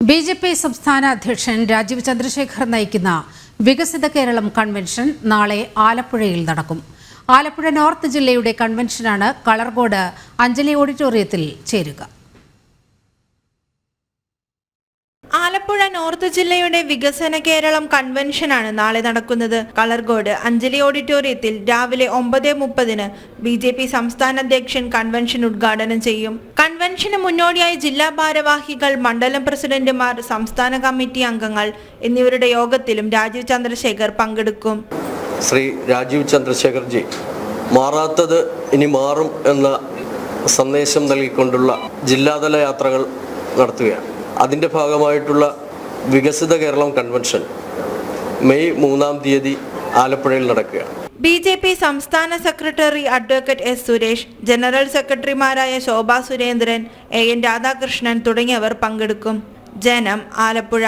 B J P സംസ്ഥാന അധ്യക്ഷൻ രാജീവ് ചന്ദ്രശേഖർ നയിക്കുന്ന വികസിത കേരളം കൺവെൻഷൻ നാളെ ആലപ്പുഴയിൽ നടക്കും. ആലപ്പുഴ നോർത്ത് ജില്ലയുടെ കൺവെൻഷനാണ് കളർകോട് അഞ്ജലി ഓഡിറ്റോറിയത്തിൽ ചേരുക. ആലപ്പുഴ നോർത്ത് ജില്ലയുടെ വികസന കേരളം കൺവെൻഷനാണ് നാളെ നടക്കുന്നത്. കളർകോട് അഞ്ജലി ഓഡിറ്റോറിയത്തിൽ രാവിലെ ഒമ്പത് മുപ്പതിന് ബി ജെ പി സംസ്ഥാന അധ്യക്ഷൻ കൺവെൻഷൻ ഉദ്ഘാടനം ചെയ്യും. കൺവെൻഷന് മുന്നോടിയായി ജില്ലാ ഭാരവാഹികൾ മണ്ഡലം പ്രസിഡന്റുമാർ സംസ്ഥാന കമ്മിറ്റി അംഗങ്ങൾ എന്നിവരുടെ യോഗത്തിലും രാജീവ് ചന്ദ്രശേഖർ പങ്കെടുക്കും. ശ്രീ രാജീവ് ചന്ദ്രശേഖർജി മാറാത്തത് ഇനി മാറും എന്ന സന്ദേശം നൽകിക്കൊണ്ടുള്ള ജില്ലാതല യാത്രകൾ നടത്തുകയാണ്. അതിന്റെ ഭാഗമായിട്ടുള്ള വികസിത കേരളം കൺവെൻഷൻ മെയ് മൂന്നാം തീയതി ആലപ്പുഴയിൽ നടക്കുകയാണ്. ബി ജെ പി സംസ്ഥാന secretary advocate S Suresh general സെക്രട്ടറിമാരായ ശോഭാ സുരേന്ദ്രൻ എ എൻ രാധാകൃഷ്ണൻ തുടങ്ങിയവർ പങ്കെടുക്കും. ജനം ആലപ്പുഴ.